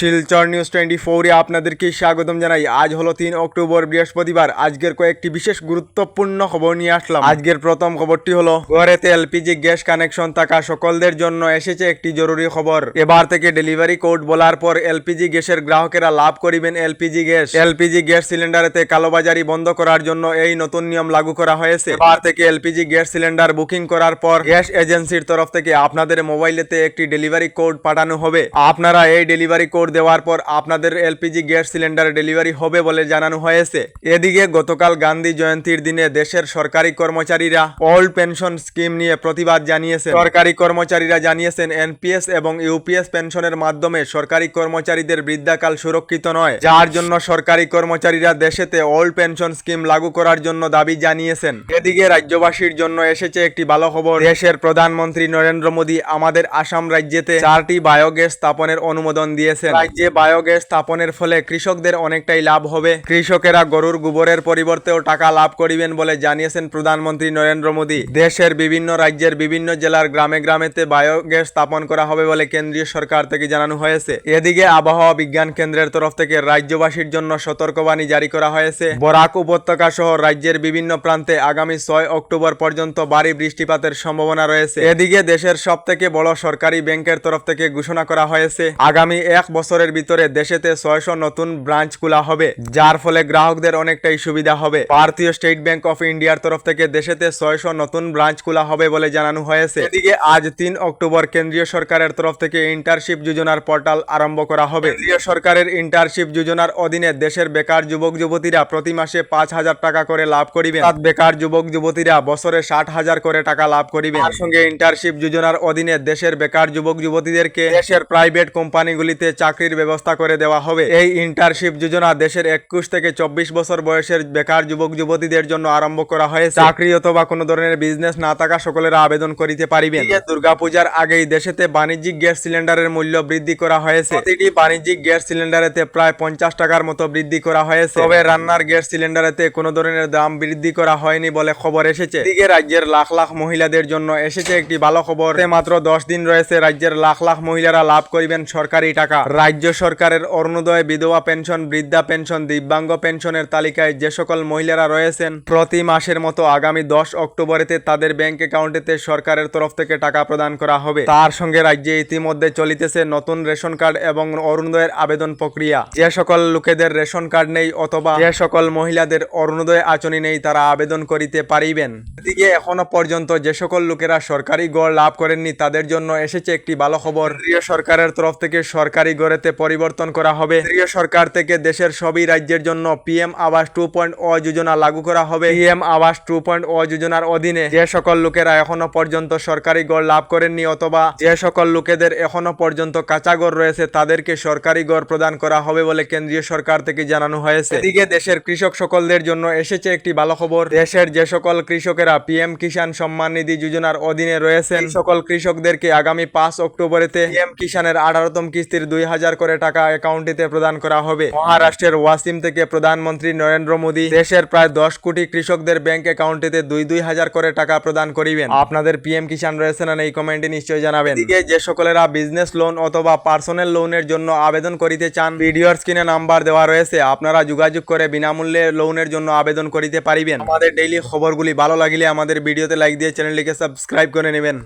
Silchar news twenty ফোরে আপনাদেরকে স্বাগতম জানাই। আজ হলো তিন অক্টোবর, বৃহস্পতিবার। আজকের কয়েকটি বিশেষ গুরুত্বপূর্ণ খবর নিয়ে আসলাম। আজকের প্রথম খবরটি হলো ঘরেতে এলপিজি গ্যাস কানেকশন থাকা সকলদের জন্য এসেছে একটি জরুরি খবর। এবার থেকে ডেলিভারি কোড বলার পর এলপিজি গ্যাসের গ্রাহকেরা লাভ করিবেন এলপিজি গ্যাস। এলপিজি গ্যাস সিলিন্ডারেতে কালোবাজারি বন্ধ করার জন্য এই নতুন নিয়ম লাগু করা হয়েছে। এবার থেকে এলপিজি গ্যাস সিলিন্ডার বুকিং করার পর গ্যাস এজেন্সির তরফ থেকে আপনাদের মোবাইলেতে একটি ডেলিভারি কোড পাঠানো হবে। আপনারা এই ডেলিভারি কোড দেওয়ার পর আপনাদের এলপিজি গ্যাস সিলিন্ডার ডেলিভারি হবে বলে জানানো হয়েছে। এদিকে গতকাল গান্ধী জয়ন্তীর দিনে দেশের সরকারি কর্মচারীরা ওল্ড পেনশন স্কিম নিয়ে প্রতিবাদ জানিয়েছেন। সরকারি কর্মচারীরা জানিয়েছেন, এনপিএস এবং ইউপিএস পেনশনের মাধ্যমে সরকারি কর্মচারীদের বৃদ্ধাকাল সুরক্ষিত নয়। যার জন্য সরকারি কর্মচারীরা দেশেতে ওল্ড পেনশন স্কিম লাগু করার জন্য দাবি জানিয়েছেন। এদিকে রাজ্যবাসীর জন্য এসেছে একটি ভালো খবর। দেশের প্রধানমন্ত্রী নরেন্দ্র মোদী আমাদের আসাম রাজ্যেতে চারটি বায়োগ্যাস স্থাপনের অনুমোদন দিয়েছেন। রাজ্যে বায়োগ্যাস স্থাপনের ফলে কৃষকদের অনেকটাই লাভ হবে। কৃষকেরা গরুর গোবরের পরিবর্তেও টাকা লাভ করিবেন বলে জানিয়েছেন প্রধানমন্ত্রী নরেন্দ্র মোদী। দেশের বিভিন্ন রাজ্যের বিভিন্ন জেলার গ্রামে গ্রামেতে বায়োগ্যাস স্থাপন করা হবে বলে কেন্দ্রীয় সরকার থেকে জানানো হয়েছে। এদিকে আবহাওয়া বিজ্ঞান কেন্দ্রের তরফ থেকে রাজ্যবাসীর জন্য সতর্কবাণী জারি করা হয়েছে। বরাক উপত্যকা সহ রাজ্যের বিভিন্ন প্রান্তে আগামী ছয় অক্টোবর পর্যন্ত ভারী বৃষ্টিপাতের সম্ভাবনা রয়েছে। এদিকে দেশের সব থেকে বড় সরকারি ব্যাংকের তরফ থেকে ঘোষণা করা হয়েছে, আগামী এক বছরের ভিতরে দেশেতে ছয়শো নতুন ব্রাঞ্চ খোলা হবে, যার ফলে গ্রাহকদের অনেকটাই সুবিধা হবে। ভারতীয় স্টেট ব্যাংক অফ ইন্ডিয়ার তরফ থেকে দেশেতে ছয়শো নতুন ব্রাঞ্চ খোলা হবে বলে জানানো হয়েছে। এদিকে আজ তিন অক্টোবর কেন্দ্রীয় সরকারের তরফ থেকে ইন্টারশিপ যোজনার পোর্টাল আরম্ভ করা হবে। কেন্দ্রীয় সরকারের ইন্টারশিপ যোজনার অধীনে দেশের বেকার যুবক যুবতীরা প্রতি মাসে পাঁচ হাজার টাকা করে লাভ করিবেন। অর্থাৎ বেকার যুবক যুবতীরা বছরে ষাট হাজার করে টাকা লাভ করিবে তার সঙ্গে ইন্টারশিপ যোজনার অধীনে দেশের বেকার যুবক যুবতীদেরকে দেশের প্রাইভেট কোম্পানিগুলিতে চাকরির ব্যবস্থা করে দেওয়া হবে। এই ইন্টারশিপ যোজনা দেশের একুশ থেকে চব্বিশ বছর বয়সের বেকার যুবক যুবতীদের জন্য আরম্ভ করা হয়েছে। চাকরি অথবা কোনো ধরনের বিজনেস না থাকা সকলেরা আবেদন করিতে পারিবেন। দুর্গাপূজার আগেই দেশেতে বাণিজ্যিক গ্যাস সিলিন্ডারের মূল্য বৃদ্ধি করা হয়েছে। প্রতিটি বাণিজ্যিক গ্যাস সিলিন্ডারেতে প্রায় পঞ্চাশ টাকার মতো বৃদ্ধি করা হয়েছে। তবে রান্নার গ্যাস সিলিন্ডারেতে কোনো ধরনের দাম বৃদ্ধি করা হয়নি বলে খবর এসেছে। এদিকে রাজ্যের লাখ লাখ মহিলাদের জন্য এসেছে একটি ভালো খবর। মাত্র দশ দিন রয়েছে রাজ্যের লাখ লাখ মহিলারা লাভ করিবেন সরকারি টাকা। রাজ্য সরকারের অরুণোদয় বিধবা পেনশন, বৃদ্ধা পেনশন, দিব্যাঙ্গ পেনশনের তালিকায় যে সকল মহিলারা রয়েছেন, প্রতি মাসের মতো আগামী দশ অক্টোবরেতে তাদের ব্যাংক অ্যাকাউন্টেতে সরকারের তরফ থেকে টাকা প্রদান করা হবে। তার সঙ্গে রাজ্যে ইতিমধ্যে চলিতেছে নতুন রেশন কার্ড এবং অরুণোদয়ের আবেদন প্রক্রিয়া। যে সকল লোকেদের রেশন কার্ড নেই অথবা যে সকল মহিলাদের অরুণোদয় আচনি নেই, তারা আবেদন করিতে পারিবেন। এদিকে এখনও পর্যন্ত যে সকল লোকেরা সরকারি গড় লাভ করেননি, তাদের জন্য এসেছে একটি ভালো খবর। সরকারের তরফ থেকে সরকারি গড়েতে পরিবর্তন করা হবে। কেন্দ্রীয় সরকার থেকে দেশের সবই রাজ্যের জন্য পিএম আবাস টু পয়েন্ট ও যোজনা লাগু করা হবে। পিএম আবাস টু পয়েন্ট ও যোজনার অধীনে যে সকল লোকেরা এখনও পর্যন্ত সরকারি গড় লাভ করেননি অথবা যে সকল লোকেদের এখনও পর্যন্ত কাঁচা গড় রয়েছে, তাদেরকে সরকারি গড় প্রদান করা হবে বলে কেন্দ্রীয় সরকার থেকে জানানো হয়েছে। এদিকে দেশের কৃষক সকলদের জন্য এসেছে একটি ভালো খবর। দেশের যে সকল কৃষকেরা পিএম কিষাণ সম্মান নিধি যোজনার অধীনে রয়েছেন সকল কৃষকদেরকে আগামী পাঁচ অক্টোবরেতে পিএম কিষাণের আঠারোতম কিস্তির দুই হাজার হাজার করে টাকা অ্যাকাউন্টিতে প্রদান করা হবে। মহারাষ্ট্রের ওয়াসিম থেকে প্রধানমন্ত্রী নরেন্দ্র মোদী দেশের প্রায় দশ কোটি কৃষকদের ব্যাংক অ্যাকাউন্টিতে দুই দুই হাজার করে টাকা প্রদান করিবেন। আপনাদের পিএম কিষাণ রয়েছে না এই কমেন্টে নিশ্চয়ই জানাবেন। এদিকে যে সকলেরা বিজনেস লোন অথবা পার্সোনাল লোনের জন্য আবেদন করিতে চান ভিডিওর স্ক্রিনে নাম্বার দেওয়া রয়েছে। আপনারা যোগাযোগ করে বিনামূল্যে লোনের জন্য আবেদন করিতে পারিবেন। আমাদের ডেইলি খবরগুলি ভালো লাগলে আমাদের ভিডিওতে লাইক দিয়ে চ্যানেলটিকে সাবস্ক্রাইব করে নেবেন।